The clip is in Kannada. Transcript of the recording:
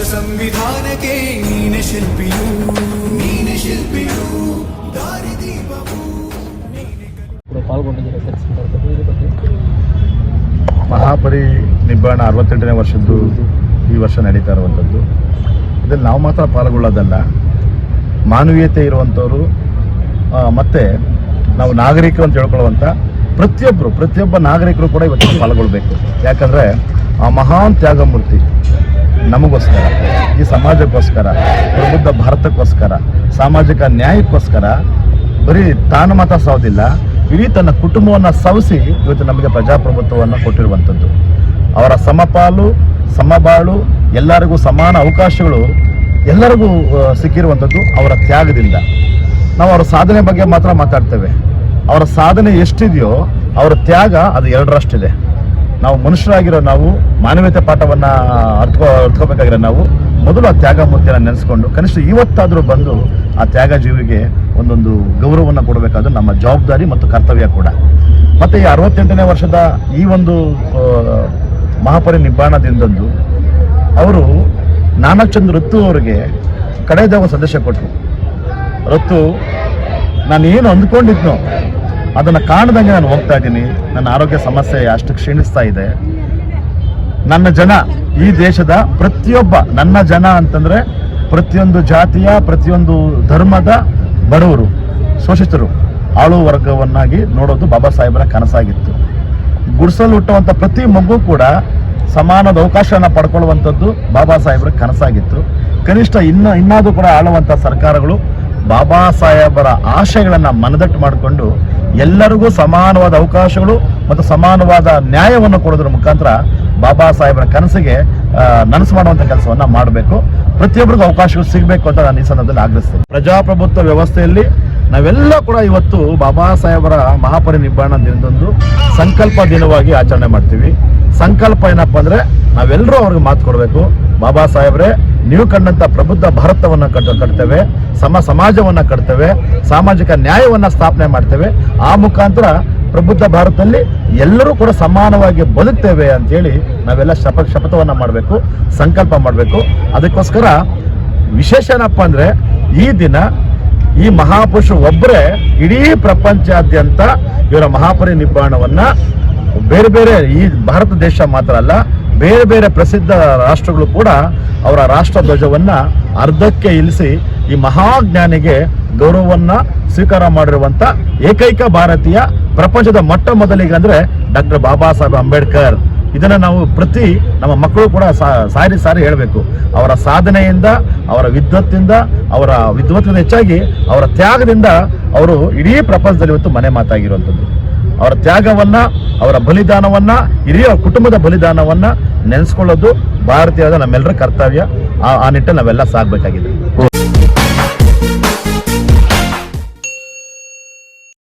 ಬಾನಗೆ ನೀನೆ ಶಿಲ್ಪಿಯು. ನೀನೆ ಶಿಲ್ಪಿಯು. ದಾರಿದೀಪವು ಕೂಡ ಪಾಲ್ಗೊಂಡಿದ್ದಾರೆ ಸರ್? ಸಂದರ್ಭದಲ್ಲಿ ಬಗ್ಗೆ? ಮಹಾಪರಿ ನಿಬ್ಬಾಣ ಅರವತ್ತೆಂಟನೇ ವರ್ಷದ್ದು ಈ ವರ್ಷ ನಡೀತಾ ಇರುವಂಥದ್ದು. ಇದರಲ್ಲಿ ನಾವು ಮಾತ್ರ ಪಾಲ್ಗೊಳ್ಳೋದಲ್ಲ. ಮಾನವೀಯತೆ ಇರುವಂಥವ್ರು ಮತ್ತು ಮತ್ತೆ ನಾವು ನಾಗರಿಕರು ಅಂತ ಹೇಳ್ಕೊಳ್ಳುವಂಥ ಪ್ರತಿಯೊಬ್ಬರು ಪ್ರತಿಯೊಬ್ಬ ನಾಗರಿಕರು ಕೂಡ ಇವತ್ತು ಪಾಲ್ಗೊಳ್ಬೇಕು. ಯಾಕಂದರೆ ಆ ಮಹಾನ್ ತ್ಯಾಗಮೂರ್ತಿ ನಮಗೋಸ್ಕರ, ಈ ಸಮಾಜಕ್ಕೋಸ್ಕರ, ಪ್ರಬುದ್ಧ ಭಾರತಕ್ಕೋಸ್ಕರ, ಸಾಮಾಜಿಕ ನ್ಯಾಯಕ್ಕೋಸ್ಕರ, ಬರೀ ತಾನು ಮಾತ್ರ ಸಾವುದಿಲ್ಲ, ಇಡೀ ತನ್ನ ಕುಟುಂಬವನ್ನು ಸವಸಿ ಇವತ್ತು ನಮಗೆ ಪ್ರಜಾಪ್ರಭುತ್ವವನ್ನು ಕೊಟ್ಟಿರುವಂಥದ್ದು. ಅವರ ಸಮಪಾಲು, ಸಮಬಾಳು, ಎಲ್ಲರಿಗೂ ಸಮಾನ ಅವಕಾಶಗಳು ಎಲ್ಲರಿಗೂ ಸಿಕ್ಕಿರುವಂಥದ್ದು ಅವರ ತ್ಯಾಗದಿಂದ. ನಾವು ಅವರ ಸಾಧನೆ ಬಗ್ಗೆ ಮಾತ್ರ ಮಾತಾಡ್ತೇವೆ. ಅವರ ಸಾಧನೆ ಎಷ್ಟಿದೆಯೋ ಅವರ ತ್ಯಾಗ ಅದು ಎರಡರಷ್ಟಿದೆ. ನಾವು ಮನುಷ್ಯರಾಗಿರೋ ನಾವು, ಮಾನವೀಯತೆ ಪಾಠವನ್ನ ಅರ್ಥಕೋ ಅರ್ಥಕೋಬೇಕಾಗಿರೋ ನಾವು, ಮೊದಲು ಆ ತ್ಯಾಗ ಮೂರ್ತಿಯನ್ನು ನೆನೆಸ್ಕೊಂಡು, ಕನಿಷ್ಠ ಇವತ್ತಾದರೂ ಬಂದು ಆ ತ್ಯಾಗ ಜೀವಿಗೆ ಒಂದೊಂದು ಗೌರವವನ್ನು ಕೊಡಬೇಕಾದ್ರು ನಮ್ಮ ಜವಾಬ್ದಾರಿ ಮತ್ತು ಕರ್ತವ್ಯ ಕೂಡ. ಮತ್ತೆ ಈ ಅರವತ್ತೆಂಟನೇ ವರ್ಷದ ಈ ಒಂದು ಮಹಾಪರಿ ನಿಬ್ಬಾಣದಿಂದಂದು ಅವರು ನಾನಚಂದ್ ಋತು ಅವರಿಗೆ ಕಡೆಯದ ಒಂದು ಸಂದೇಶ ಕೊಟ್ಟರು ಋತು ನಾನು ಏನು ಅಂದ್ಕೊಂಡಿದ್ನೋ ಅದನ್ನು ಕಾಣದಂಗೆ ನಾನು ಹೋಗ್ತಾ ಇದ್ದೀನಿ. ನನ್ನ ಆರೋಗ್ಯ ಸಮಸ್ಯೆ ಅಷ್ಟು ಕ್ಷೀಣಿಸ್ತಾ ಇದೆ. ನನ್ನ ಜನ, ಈ ದೇಶದ ಪ್ರತಿಯೊಬ್ಬ, ನನ್ನ ಜನ ಅಂತಂದ್ರೆ ಪ್ರತಿಯೊಂದು ಜಾತಿಯ, ಪ್ರತಿಯೊಂದು ಧರ್ಮದ ಬಡವರು, ಶೋಷಿತರು. ಆಳು ವರ್ಗವನ್ನಾಗಿ ನೋಡೋದು ಬಾಬಾ ಸಾಹೇಬರ ಕನಸಾಗಿತ್ತು. ಗುಡಿಸಲು ಹುಟ್ಟುವಂಥ ಪ್ರತಿ ಮಗು ಕೂಡ ಸಮಾನದ ಅವಕಾಶನ ಪಡ್ಕೊಳ್ಳುವಂಥದ್ದು ಬಾಬಾ ಸಾಹೇಬರ ಕನಸಾಗಿತ್ತು. ಕನಿಷ್ಠ ಇನ್ನ, ಇನ್ನಾದರೂ ಕೂಡ ಆಳುವಂಥ ಸರ್ಕಾರಗಳು ಬಾಬಾ ಸಾಹೇಬರ ಆಶಯಗಳನ್ನ ಮನದಟ್ಟು ಮಾಡಿಕೊಂಡು ಎಲ್ಲರಿಗೂ ಸಮಾನವಾದ ಅವಕಾಶಗಳು ಮತ್ತು ಸಮಾನವಾದ ನ್ಯಾಯವನ್ನು ಕೊಡೋದ್ರ ಮುಖಾಂತರ ಬಾಬಾ ಸಾಹೇಬರ ಕನಸಿಗೆ ನನಸು ಮಾಡುವಂಥ ಕೆಲಸವನ್ನ ಮಾಡಬೇಕು. ಪ್ರತಿಯೊಬ್ಬರಿಗೂ ಅವಕಾಶಗಳು ಸಿಗಬೇಕು ಅಂತ ನಾನು ಈ ಸಂದರ್ಭದಲ್ಲಿ ಆಗ್ರಹಿಸ್ತೇನೆ. ಪ್ರಜಾಪ್ರಭುತ್ವ ವ್ಯವಸ್ಥೆಯಲ್ಲಿ ನಾವೆಲ್ಲ ಕೂಡ ಇವತ್ತು ಬಾಬಾ ಸಾಹೇಬರ ಮಹಾಪರಿನಿಬ್ಬಾಣ ದಿನದಂದು ಸಂಕಲ್ಪ ದಿನವಾಗಿ ಆಚರಣೆ ಮಾಡ್ತೀವಿ. ಸಂಕಲ್ಪ ಏನಪ್ಪ ಅಂದ್ರೆ ನಾವೆಲ್ಲರೂ ಅವ್ರಿಗೆ ಮಾತು ಕೊಡಬೇಕು. ಬಾಬಾ ಸಾಹೇಬ್ರೆ, ನೀವು ಕಂಡಂತ ಪ್ರಬುದ್ಧ ಭಾರತವನ್ನ ಕಟ್ಟ ಕಟ್ತೇವೆ, ಸಮ ಸಮಾಜವನ್ನ ಕಟ್ತೇವೆ, ಸಾಮಾಜಿಕ ನ್ಯಾಯವನ್ನ ಸ್ಥಾಪನೆ ಮಾಡ್ತೇವೆ. ಆ ಮುಖಾಂತರ ಪ್ರಬುದ್ಧ ಭಾರತದಲ್ಲಿ ಎಲ್ಲರೂ ಕೂಡ ಸಮಾನವಾಗಿ ಬದುಕ್ತೇವೆ ಅಂತೇಳಿ ನಾವೆಲ್ಲ ಶಪ ಶಪಥವನ್ನು ಮಾಡಬೇಕು, ಸಂಕಲ್ಪ ಮಾಡಬೇಕು. ಅದಕ್ಕೋಸ್ಕರ ವಿಶೇಷ ಏನಪ್ಪ ಅಂದ್ರೆ, ಈ ದಿನ ಈ ಮಹಾಪುರುಷ ಒಬ್ಬರೇ ಇಡೀ ಪ್ರಪಂಚಾದ್ಯಂತ ಇವರ ಮಹಾಪರಿ ನಿಬ್ಬಾಣವನ್ನು ಬೇರೆ ಬೇರೆ ಈ ಭಾರತ ದೇಶ ಮಾತ್ರ ಅಲ್ಲ ಬೇರೆ ಬೇರೆ ಪ್ರಸಿದ್ಧ ರಾಷ್ಟ್ರಗಳು ಕೂಡ ಅವರ ರಾಷ್ಟ್ರ ಧ್ವಜವನ್ನ ಅರ್ಧಕ್ಕೆ ಇಳಿಸಿ ಈ ಮಹಾಜ್ಞಾನಿಗೆ ಗೌರವವನ್ನ ಸ್ವೀಕಾರ ಮಾಡಿರುವಂಥ ಏಕೈಕ ಭಾರತೀಯ ಪ್ರಪಂಚದ ಮೊಟ್ಟ ಮೊದಲಿಗೆ ಅಂದ್ರೆ ಡಾಕ್ಟರ್ ಬಾಬಾ ಸಾಹೇಬ್ ಅಂಬೇಡ್ಕರ್. ಇದನ್ನ ನಾವು ಪ್ರತಿ ನಮ್ಮ ಮಕ್ಕಳು ಕೂಡ ಸಾರಿ ಸಾರಿ ಹೇಳಬೇಕು. ಅವರ ಸಾಧನೆಯಿಂದ, ಅವರ ವಿದ್ವತ್ತಿಂದ ಅವರ ವಿದ್ವತ್ತಿಂದ ಹೆಚ್ಚಾಗಿ ಅವರ ತ್ಯಾಗದಿಂದ ಅವರು ಇಡೀ ಪ್ರಪಂಚದಲ್ಲಿ ಇವತ್ತು ಮನೆ ಮಾತಾಗಿರುವಂಥದ್ದು ಅವರ ತ್ಯಾಗವನ್ನ, ಅವರ ಬಲಿದಾನವನ್ನ, ಹಿರಿಯ ಕುಟುಂಬದ ಬಲಿದಾನವನ್ನ ನೆನೆಸ್ಕೊಳ್ಳೋದು ಭಾರತೀಯದ ನಮ್ಮೆಲ್ಲರ ಕರ್ತವ್ಯ. ಆ ನಿಟ್ಟಲ್ಲಿ ನಾವೆಲ್ಲ ಸಾಗಬೇಕಾಗಿದೆ.